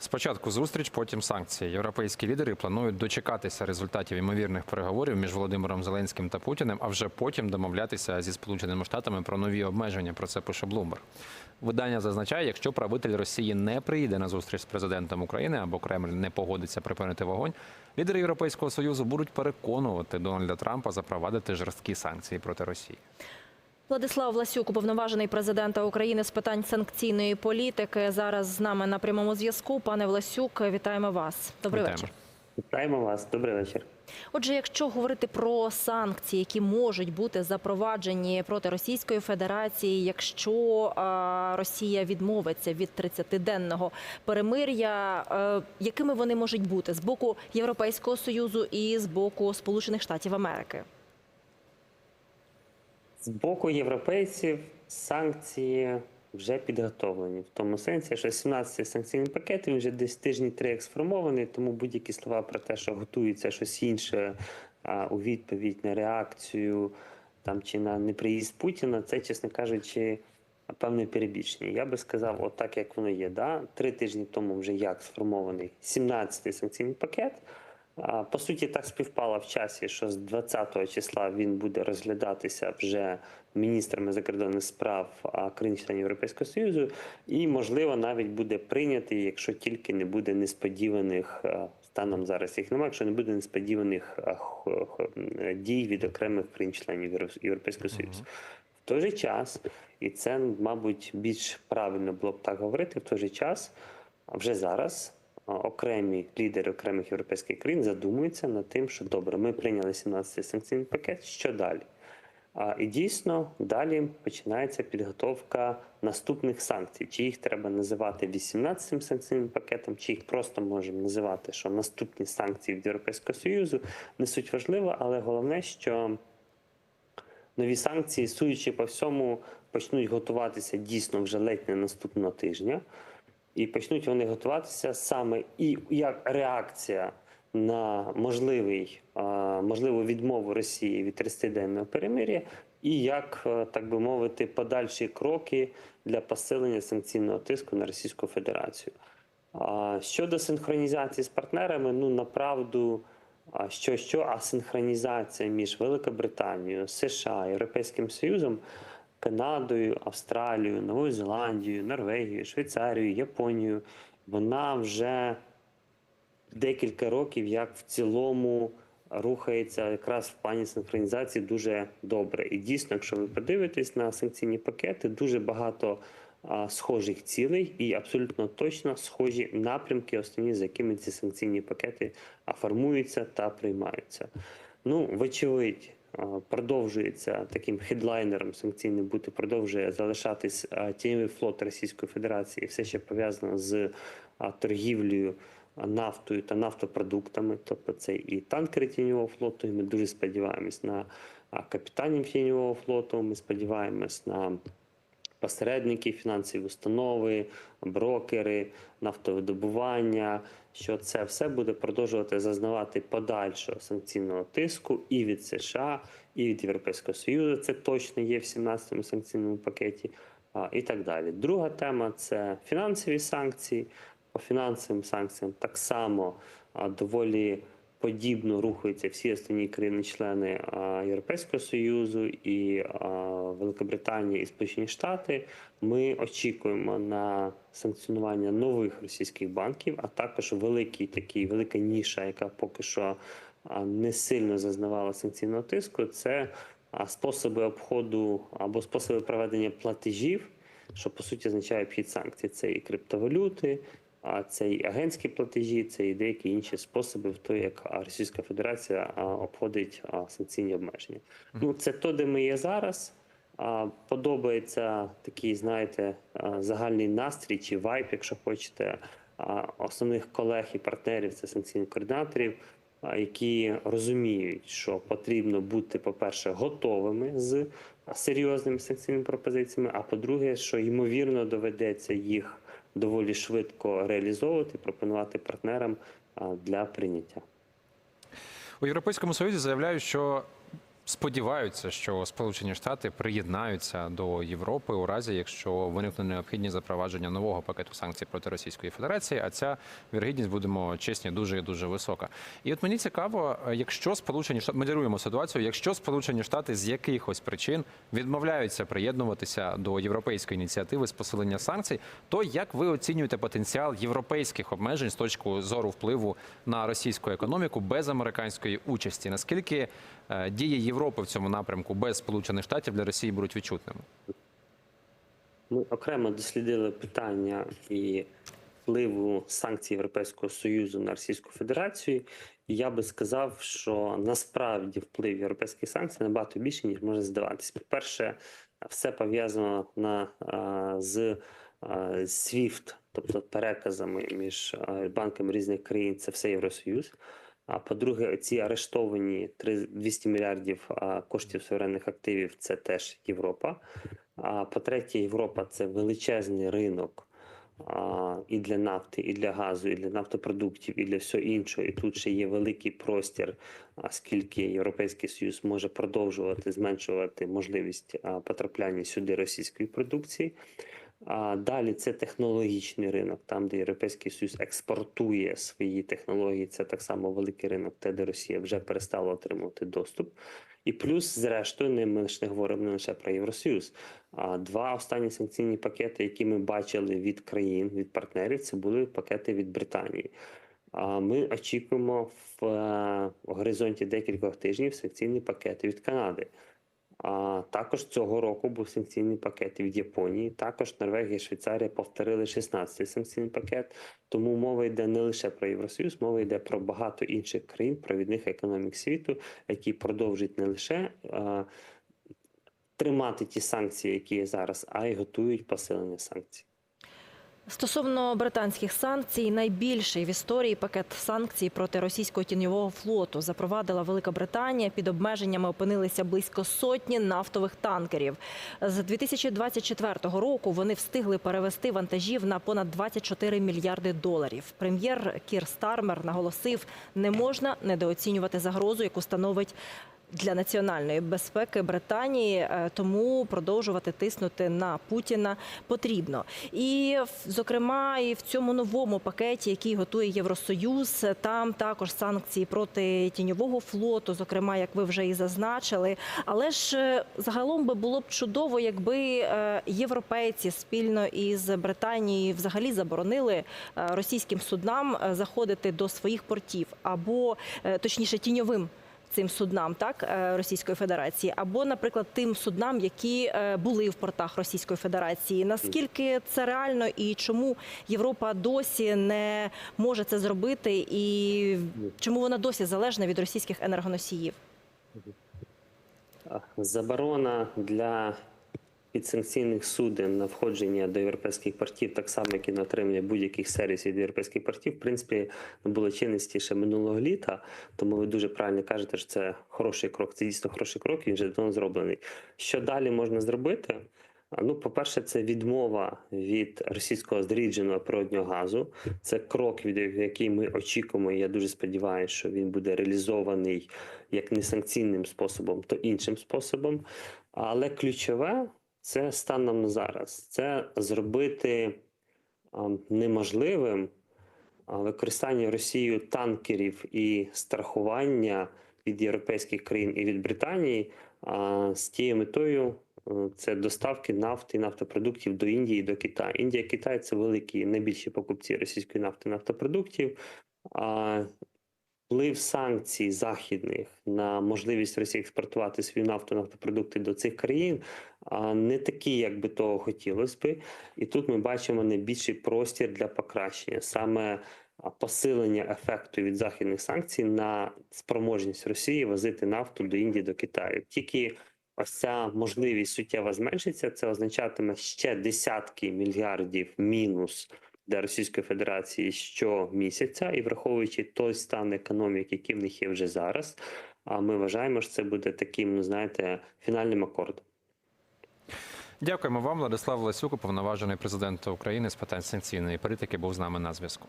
Спочатку зустріч, потім санкції. Європейські лідери планують дочекатися результатів ймовірних переговорів між Володимиром Зеленським та Путіним, а вже потім домовлятися зі Сполученими Штатами про нові обмеження. Про це пише Блумберг. Видання зазначає, якщо правитель Росії не приїде на зустріч з президентом України або Кремль не погодиться припинити вогонь, лідери Європейського союзу будуть переконувати Дональда Трампа запровадити жорсткі санкції проти Росії. Владислав Власюк, уповноважений президента України з питань санкційної політики. Зараз з нами на прямому зв'язку. Пане Власюк, вітаємо вас. Добрий Вітаємо. вечір. Вітаємо вас. Добрий вечір. Отже, якщо говорити про санкції, які можуть бути запроваджені проти Російської Федерації, якщо Росія відмовиться від 30-денного перемир'я, е, якими вони можуть бути з боку Європейського союзу і з боку Сполучених Штатів Америки? З боку європейців санкції вже підготовлені. В тому сенсі, що 17-й санкційний пакет він вже десь тижні три як сформований, тому будь-які слова про те, що готується щось інше а, у відповідь на реакцію там чи на неприїзд Путіна, це, чесно кажучи, певне перебільшення. Я би сказав, от як воно є. Да? Три тижні тому вже як сформований 17-й санкційний пакет. По суті, так співпало в часі, що з 20 числа він буде розглядатися вже міністрами закордонних справ країн-членів Європейського Союзу, і, можливо, навіть буде прийнятий, якщо тільки не буде несподіваних станом зараз їх немає, якщо не буде несподіваних дій від окремих країн-членів Європейського Союзу. В той же час, і це, мабуть, більш правильно було б так говорити, в той же час, вже зараз окремі лідери окремих європейських країн задумуються над тим, що добре, ми прийняли 17-й санкційний пакет. Що далі? А, і дійсно далі починається підготовка наступних санкцій. Чи їх треба називати 18-м санкційним пакетом, чи їх просто можемо називати, що наступні санкції від Європейського Союзу не суть важливо, але головне, що нові санкції, судячи по всьому, почнуть готуватися дійсно вже ледь не наступного тижня. І почнуть вони готуватися саме і як реакція на можливий, можливу відмову Росії від 30-денного перемир'я, і як, е, так би мовити, подальші кроки для посилення санкційного тиску на Російську Федерацію. Щодо синхронізації з партнерами, ну направду, що що, а синхронізація між Великобританією, США, Європейським Союзом, Канадою, Австралією, Новою Зеландією, Норвегією, Швейцарією, Японією, вона вже декілька років, як в цілому рухається якраз в плані синхронізації дуже добре. І дійсно, якщо ви подивитесь на санкційні пакети, дуже багато а, схожих цілей і абсолютно точно схожі напрямки, основні, за якими ці санкційні пакети формуються та приймаються. Ну, вочевидь, продовжується таким хедлайнером санкційним бути, продовжує залишатись а, тіньовий флот Російської Федерації, все ще пов'язано з торгівлею нафтою та нафтопродуктами. Тобто це і танкери тіньового флоту. І ми дуже сподіваємось на капітанів тіньового флоту. Ми сподіваємось на посередники, фінансові установи, брокери, нафтовидобування, що це все буде продовжувати зазнавати подальшого санкційного тиску і від США, і від Європейського Союзу. Це точно є в 17-му санкційному пакеті, і так далі. Друга тема це фінансові санкції. По фінансовим санкціям так само доволі подібно рухаються всі останні країни-члени Європейського Союзу і Великобританія і Сполучені Штати. Ми очікуємо на санкціонування нових російських банків, а також великий такий велика ніша, яка поки що не сильно зазнавала санкційного тиску. Це способи обходу або способи проведення платежів, що по суті означає обхід санкцій. Це і криптовалюти. А це і агентські платежі, це і деякі інші способи в той, як Російська Федерація обходить санкційні обмеження. Ну це то, де ми є зараз. Подобається такий, знаєте, загальний настрій чи вайб, якщо хочете, основних колег і партнерів це санкційних координаторів, які розуміють, що потрібно бути, по-перше, готовими з серйозними санкційними пропозиціями. А по-друге, що ймовірно доведеться їх доволі швидко реалізовувати, пропонувати партнерам для прийняття. У Європейському Союзі заявляють, що сподіваються, що Сполучені Штати приєднаються до Європи у разі, якщо виникне необхідність запровадження нового пакету санкцій проти Російської Федерації. А ця вірогідність, будемо чесні, дуже і дуже висока. І от мені цікаво, якщо Сполучені Штати моделюємо ситуацію, якщо Сполучені Штати з якихось причин відмовляються приєднуватися до європейської ініціативи з посилення санкцій, то як ви оцінюєте потенціал європейських обмежень з точки зору впливу на російську економіку без американської участі? Наскільки е, дії Європи в цьому напрямку без Сполучених Штатів для Росії будуть відчутними? Ми окремо дослідили питання і впливу санкцій Європейського Союзу на Російську Федерацію. Я би сказав, що насправді вплив європейських санкцій набагато більше, ніж може здаватись. По-перше, все пов'язано на з а, SWIFT, тобто переказами між банками різних країн, це все Євросоюз. А по-друге, ці арештовані 3 200 мільярдів коштів суверенних активів це теж Європа. А по-третє, Європа це величезний ринок і для нафти, і для газу, і для нафтопродуктів, і для всього іншого. І тут ще є великий простір, скільки Європейський Союз може продовжувати зменшувати можливість потрапляння сюди російської продукції. А далі це технологічний ринок, там, де Європейський Союз експортує свої технології. Це так само великий ринок, те, де Росія вже перестала отримувати доступ. І плюс, зрештою, не ми ж не говоримо не лише про Євросоюз. А два останні санкційні пакети, які ми бачили від країн, від партнерів, це були пакети від Британії. А ми очікуємо в е, горизонті декількох тижнів санкційні пакети від Канади. А також цього року був санкційний пакет від Японії. Також Норвегія і Швейцарія повторили 16-й санкційний пакет. Тому мова йде не лише про Євросоюз, мова йде про багато інших країн, провідних економік світу, які продовжують не лише а, тримати ті санкції, які є зараз, а й готують посилення санкцій. Стосовно британських санкцій, найбільший в історії пакет санкцій проти російського тіньового флоту запровадила Велика Британія. Під обмеженнями опинилися близько сотні нафтових танкерів. З 2024 року вони встигли перевести вантажів на понад 24 мільярди доларів. Прем'єр Кір Стармер наголосив, не можна недооцінювати загрозу, яку становить для національної безпеки Британії, е, тому продовжувати тиснути на Путіна потрібно. І зокрема, і в цьому новому пакеті, який готує Євросоюз, там також санкції проти тіньового флоту, зокрема, як ви вже і зазначили. Але ж е, загалом би було б чудово, якби е, європейці спільно із Британією взагалі заборонили е, російським суднам е, заходити до своїх портів або е, точніше тіньовим цим суднам, так е, Російської Федерації, або, наприклад, тим суднам, які е, були в портах Російської Федерації. Наскільки це реально і чому Європа досі не може це зробити, і чому вона досі залежна від російських енергоносіїв? Заборона для підсанкційних суден на входження до європейських портів, так само як і на отримання будь-яких сервісів від європейських портів, в принципі, було чинності ще минулого літа. Тому ви дуже правильно кажете, що це хороший крок. Це дійсно хороший крок. Він вже давно зроблений. Що далі можна зробити? Ну, по-перше, це відмова від російського зрідженого природнього газу. Це крок, від який ми очікуємо. і Я дуже сподіваюся, що він буде реалізований як не санкційним способом, то іншим способом. Але ключове це станом зараз. Це зробити неможливим використання Росією танкерів і страхування від європейських країн і від Британії з тією метою. е, Це доставки нафти і нафтопродуктів до Індії до Китаю. Індія і Китай це великі найбільші покупці російської нафти і нафтопродуктів. Вплив санкцій західних на можливість Росії експортувати свою нафту нафтопродукти до цих країн не такі, як би того хотілося би. І тут ми бачимо найбільший простір для покращення саме посилення ефекту від західних санкцій на спроможність Росії возити нафту до Індії до Китаю. Тільки ось ця можливість суттєво зменшиться. Це означатиме ще десятки мільярдів мінус для Російської Федерації щомісяця, і враховуючи той стан економіки, який в них є вже зараз. А ми вважаємо, що це буде таким, ну знаєте, фінальним акордом. Дякуємо вам, Владислав Лесюк, повноважений президент України з питань санкційної політики, був з нами на зв'язку.